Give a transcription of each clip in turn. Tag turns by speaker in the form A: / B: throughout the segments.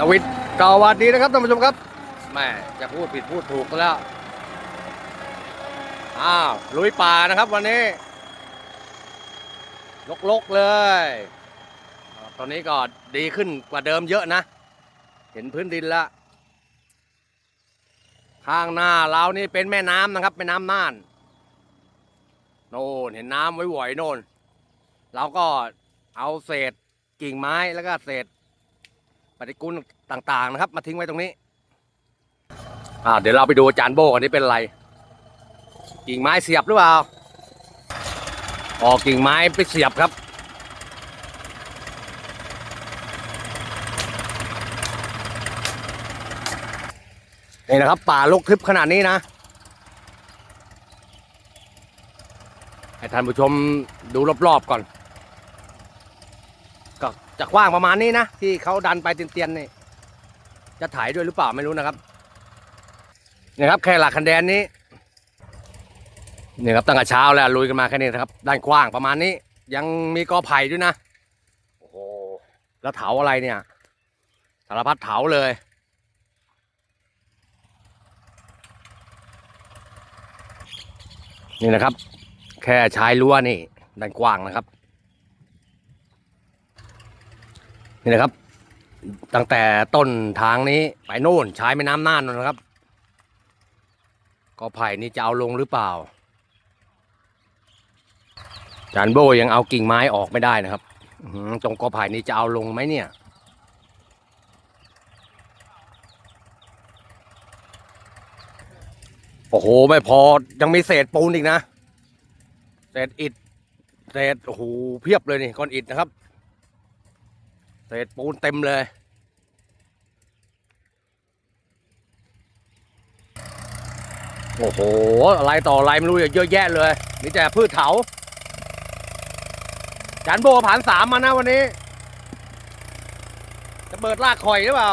A: ดาวิดสวัสดีนะครับท่านผู้ชมครับแม่จะพูดผิดพูดถูกก็แล้ว อ้าวลุยป่านะครับวันนี้ ลกๆเลย ตอนนี้ก็ดีขึ้นกว่าเดิมเยอะนะ เห็นพื้นดินแล้วข้างหน้าเรานี่เป็นแม่น้ำนะครับแม่น้ำน่าน โน่นเห็นน้ำไว้ไหวๆโน่นเราก็เอาเศษกิ่งไม้แล้วก็เศษ ปฏิกูลต่างๆนะครับ มาทิ้งไว้ตรงนี้ อ่า เดี๋ยวเราไปดูอาจารย์โบกันนี่เป็นอะไรกิ่งไม้เสียบหรือเปล่าออกกิ่งไม้ไปเสียบครับ นี่นะครับ ป่าลกทึบขนาดนี้นะ ให้ท่านผู้ชมดูรอบๆก่อน จะกว้างประมาณนี้นะที่เขาดันไปเตียนๆนี่จะถ่ายด้วยหรือเปล่าไม่รู้นะครับนี่ครับแค่หลักคันแดนนี้นี่ครับตั้งแต่เช้าแล้วลุยกันมาแค่นี้นะครับ ด้านกว้างประมาณนี้ ยังมีกอไผ่ด้วยนะโอ้โหแล้วเถาอะไรเนี่ยสารพัดเถาเลยนี่นะครับ แค่ชายรั้วนี่ด้านกว้างนะครับ นี่นะครับ ตั้งแต่ต้นทางนี้ไปโน่นใช้แม่น้ำน่านนะครับก็ไผ่นี่จะเอาลงหรือเปล่า จานโบยังเอากิ่งไม้ออกไม่ได้นะครับตรงกอไผ่นี่จะเอาลงไหมเนี่ยโอ้โหไม่พอยังมีเศษปูนอีกนะ เศษอิฐเศษโอ้โหเพียบเลยนี่ก้อนอิฐนะครับ เศษปูนเต็มเลยโอ้โห อะไรต่ออะไรไม่รู้เยอะแยะเลยมีแต่พืชเถาจานโบผ่านสามมานะวันนี้ จะเปิดลากคอยหรือเปล่า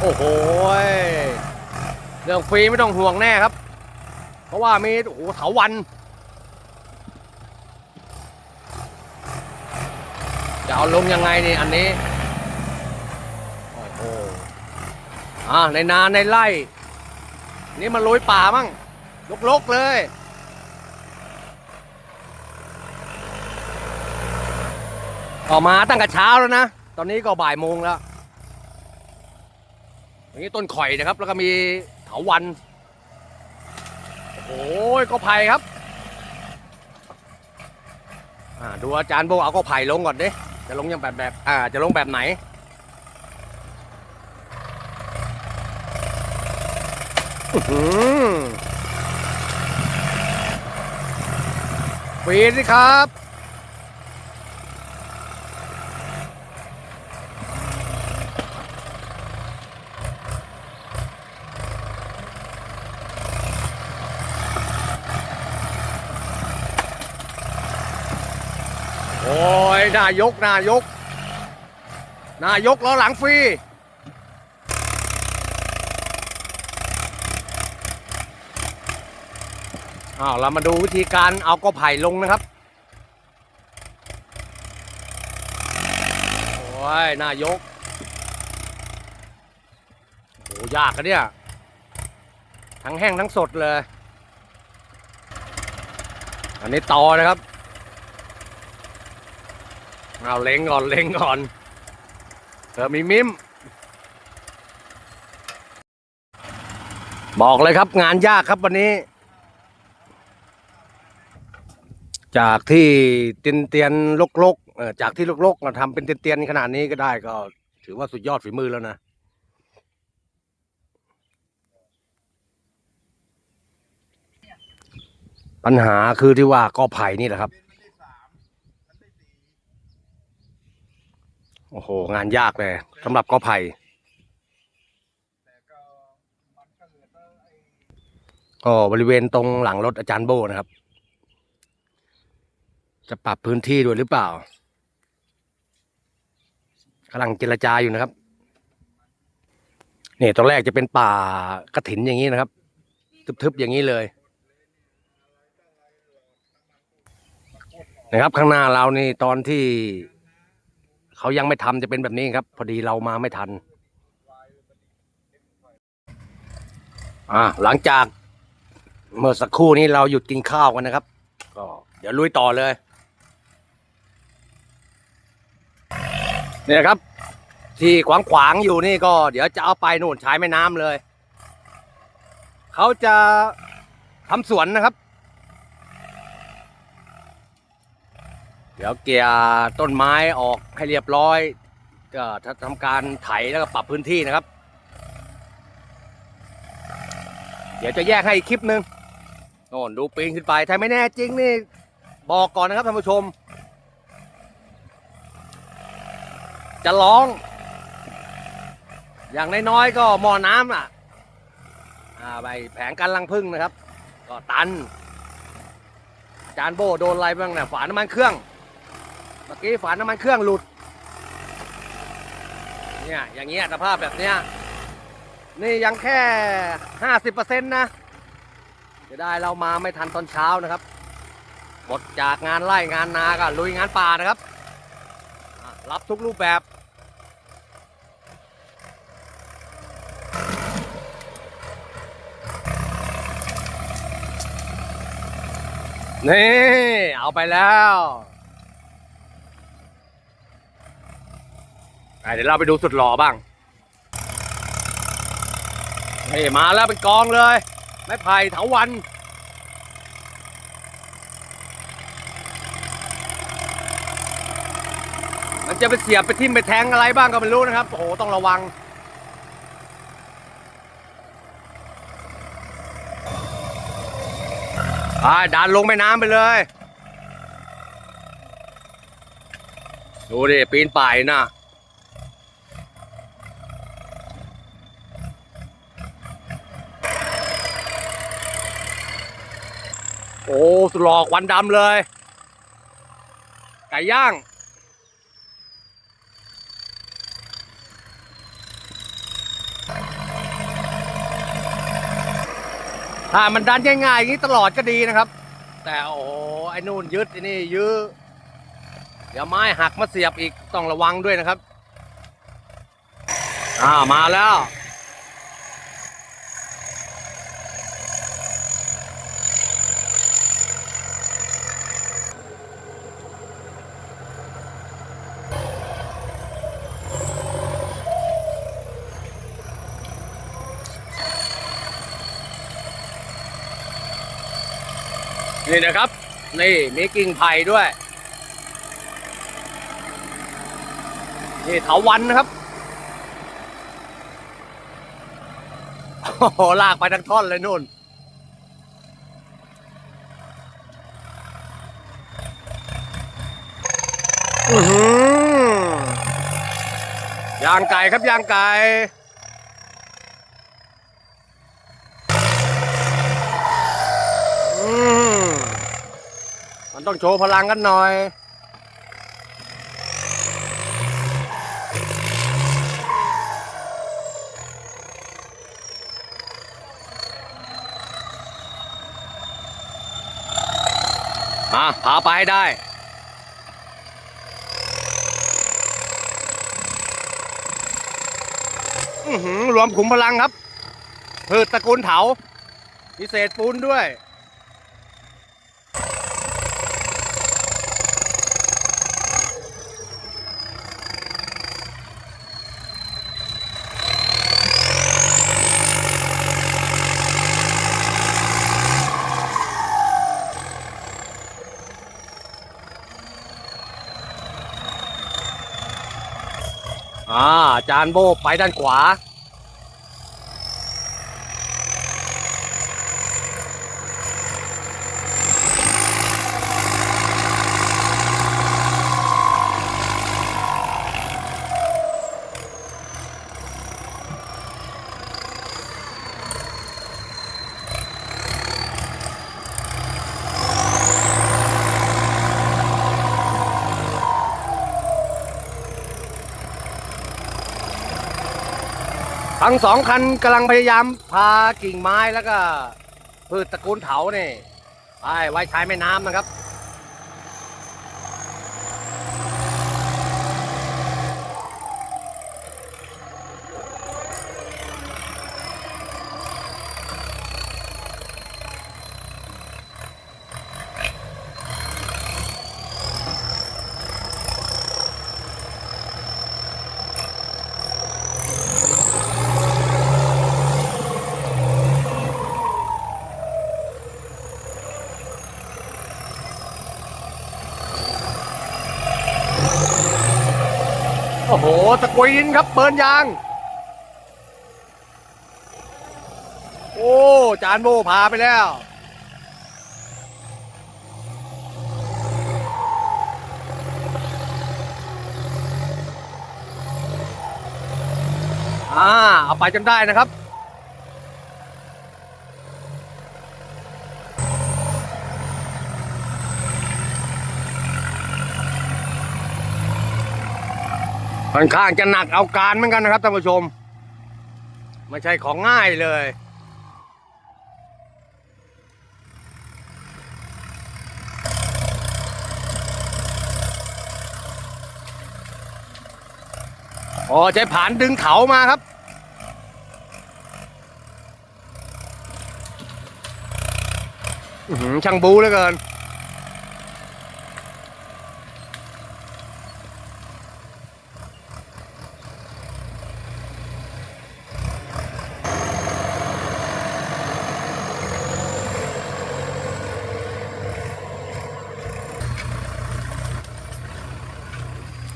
A: โอ้โห เรื่องฟรีไม่ต้องห่วงแน่ครับ เพราะว่ามีโอ้โหเถาวันจะเอาลงยังไงนี่อันนี้โอ้โหอ่าในนาในไร่ นี่มันลุยป่ามั่งลกๆเลยออกมาตั้งแต่เช้าแล้วนะ ตอนนี้ก็บ่ายโมงแล้ว อย่างนี้ต้นข่อยนะครับ แล้วก็มีเถาวัน โอ้ยก็ไผ่ครับอ่าดูอาจารย์โบเอาก็ไผ่ลงก่อนดิจะลงยังแบบแบบอ่าจะลงแบบไหนปีนสิครับ โอ้ยนายกนายก นายกล้อหลังฟรีอ้าวเรามาดูวิธีการเอากอไผ่ลงนะครับ โอ้ยนายกโอ้ยากอะเนี่ย ทั้งแห้งทั้งสดเลย อันนี้ตอนะครับ เอาเล็งก่อนเล็งก่อนเออมีมิมบอกเลยครับงานยากครับวันนี้ จากที่เตียนเตียนลกลกๆเออจากที่ลกลกมาทำเป็นเตียนเตียนขนาดนี้ก็ได้ก็ ถือว่าสุดยอดฝีมือแล้วนะปัญหาคือที่ว่ากอไผ่นี่แหละครับ โอ้โห งานยากเลยสำหรับกอไผ่ก็บริเวณตรงหลังรถอาจารย์โบนะครับ จะปรับพื้นที่ด้วยหรือเปล่ากำลังเจรจาอยู่นะครับนี่ตอนแรกจะเป็นป่ากระถินอย่างนี้นะครับ ทึบๆอย่างนี้เลยนะครับ ข้างหน้าเรานี่ตอนที่ เขายังไม่ทำจะเป็นแบบนี้ครับ พอดีเรามาไม่ทัน อ่าหลังจากเมื่อสักครู่นี้เราหยุดกินข้าวกันนะครับ ก็เดี๋ยวลุยต่อเลยเนี่ยครับ ที่ขวางขวางๆอยู่นี่ก็ เดี๋ยวจะเอาไปนู่นใช้แม่น้ำเลย เขาจะทำสวนนะครับ เดี๋ยวเกียร์ต้นไม้ออกให้เรียบร้อยก็ทำการไถแล้วก็ปรับพื้นที่นะครับ เดี๋ยวจะแยกให้อีกคลิปหนึ่งโน่นดูปีนขึ้นไปถ้าไม่แน่จริงนี่บอกก่อนนะครับท่านผู้ชม จะร้อง อย่างน้อยๆก็หม้อน้ำอะอ่าใบแผงกันรังพึ่งนะครับ ก็ตัน จานโบโดนอะไรบ้างเนี่ยฝาน้ำมันเครื่อง เมื่อกี้ฝาน้ำมันเครื่องหลุด เนี่ยอย่างเงี้ยสภาพแบบเนี้ย นี่ยังแค่ห้าสิบเปอร์เซ็นต์นะจะได้เรามาไม่ทันตอนเช้านะครับ หมดจากงานไร่งานนาก็ลุยงานป่านะครับ รับทุกรูปแบบนี่ เอาไปแล้วอะ เดี๋ยวเราไปดูสุดหล่อบ้างนี่มาแล้วเป็นกองเลย ไม้ไผ่เถาวันมันจะไปเสียบไปทิ่มไปแทงอะไรบ้างก็ไม่รู้นะครับ โอ้โห ต้องระวัง อ่าดันลงแม่น้ำไปเลย ดูดิ ปีนป่ายนะ โอ้ สุดหลอกควันดำเลย ไก่ย่าง ถ้ามันดันง่ายๆอย่างนี้ตลอดก็ดีนะครับ แต่โอ้ไอ้นู่นยึดไอ้นี่ยื้อเดี๋ยวไม้หักมาเสียบอีกต้องระวังด้วยนะครับ อ่ามาแล้ว นี่นะครับ นี่มีกิ่งไผ่ด้วย นี่เถาวันนะครับโอ้โหลากไปทั้งท่อนเลยนู่น อือหือย่างไก่ครับย่างไก่อืม มันต้องโชว์พลังกันหน่อยมาพาไปให้ได้รวมขุมพลังครับพืชตระกูลเถาพิเศษปูนด้วย อ่าจานโบไปด้านขวา ทั้งสองคันกำลังพยายามพากิ่งไม้แล้วก็พืชตระกูลเถาเนี่ยไปไว้ใช้แม่น้ำนะครับ โอ้โหตะกุยดินครับเบิร์นยาง โอ้จานโบพาไปแล้วอ่าเอาไปจนได้นะครับ ค่อนข้างจะหนักเอาการเหมือนกันนะครับท่านผู้ชม ไม่ใช่ของง่ายเลยอ๋อใช้ผานดึงเขามาครับหือช่างบูเหลือเกิน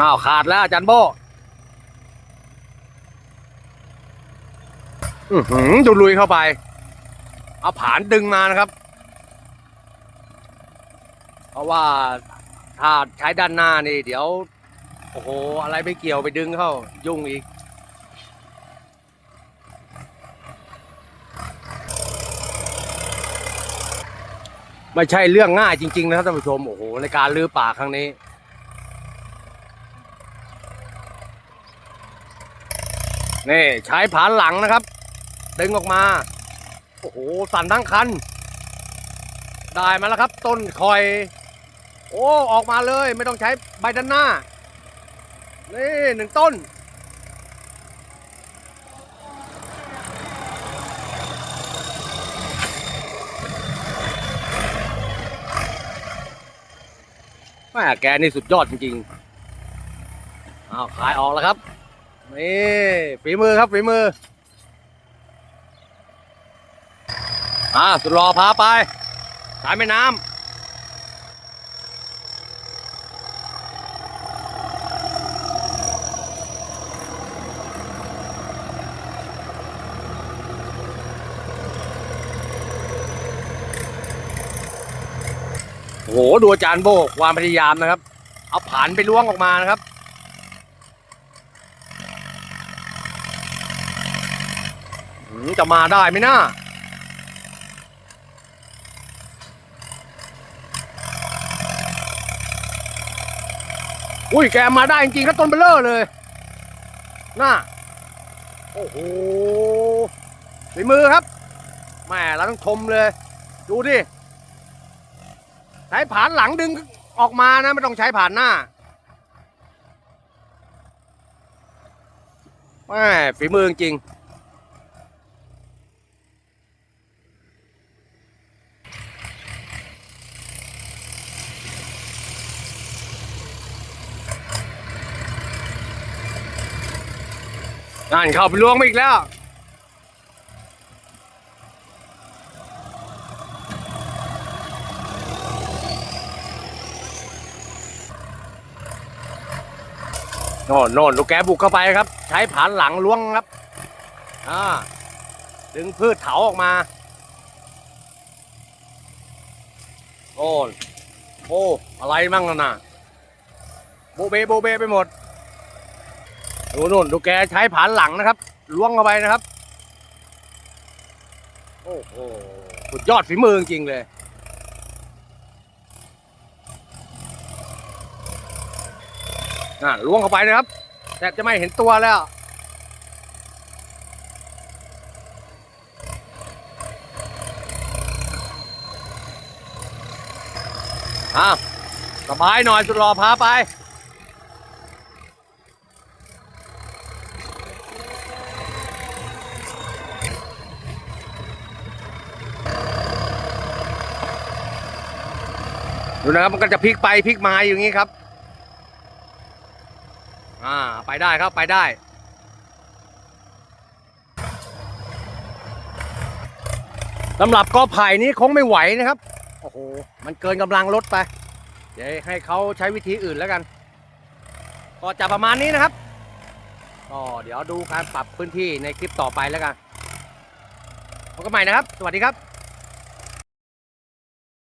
A: อ้าวขาดแล้วอาจารย์โบอือหือดูลุยเข้าไป เอาผานดึงมานะครับ เพราะว่าถ้าใช้ด้านหน้านี่ เดี๋ยว โอ้โห อะไรไม่เกี่ยวไปดึงเข้า ยุ่งอีกไม่ใช่เรื่องง่ายจริง ๆ นะครับท่านผู้ชม โอ้โห ในการลื้อป่าครั้งนี้ นี่ใช้ผานหลังนะครับ ดึงออกมา โอ้โห สั่นทั้งคัน ได้มาแล้วครับ ต้นคอย โอ้ ออกมาเลยไม่ต้องใช้ใบด้านหน้า นี่หนึ่งต้น แม่แกนี่สุดยอดจริงๆ อ้าว ขายออกแล้วครับ นี่ฝีมือครับฝีมืออ่าสุดรอพาไป สายแม่น้ำโหดูอาจารย์โบกความพยายามนะครับ เอาผานไปล้วงออกมานะครับ หืม จะมาได้ไหมนะอุ้ยแกมาได้จริงๆครับต้นเบลเลอร์เลยน่าโอ้โหฝีมือครับแม่เราต้องชมเลย ดูดิใช้ผานหลังดึงออกมานะไม่ต้องใช้ผานหน้าแม่ฝีมือจริง นั่นเข้าไปล้วงมาอีกแล้ว โน่นโน่นลูกแกบุกเข้าไปครับ ใช้ผานหลังล้วงครับ อ่า ดึงพืชเถาออกมาโอ้นโอ้ อะไรมั่งนะนะโบเบโบเบไปหมด ดูนู่นดูแกใช้ผานหลังนะครับล้วงเข้าไปนะครับ โอ้โหสุดยอดฝีมือจริงเลย น่ะล้วงเข้าไปนะครับแทบจะไม่เห็นตัวแล้วอะสบายหน่อยสุดรอพาไป ดูนะครับมันก็จะพลิกไปพลิกมาอย่างนี้ครับ อ่าไปได้ครับไปได้สำหรับกอไผ่นี้คงไม่ไหวนะครับ โอ้โห มันเกินกำลังรถไป เดี๋ยวให้เขาใช้วิธีอื่นแล้วกัน ก็จะประมาณนี้นะครับก็เดี๋ยวดูการปรับพื้นที่ในคลิปต่อไปแล้วกันพบกันใหม่นะครับ สวัสดีครับ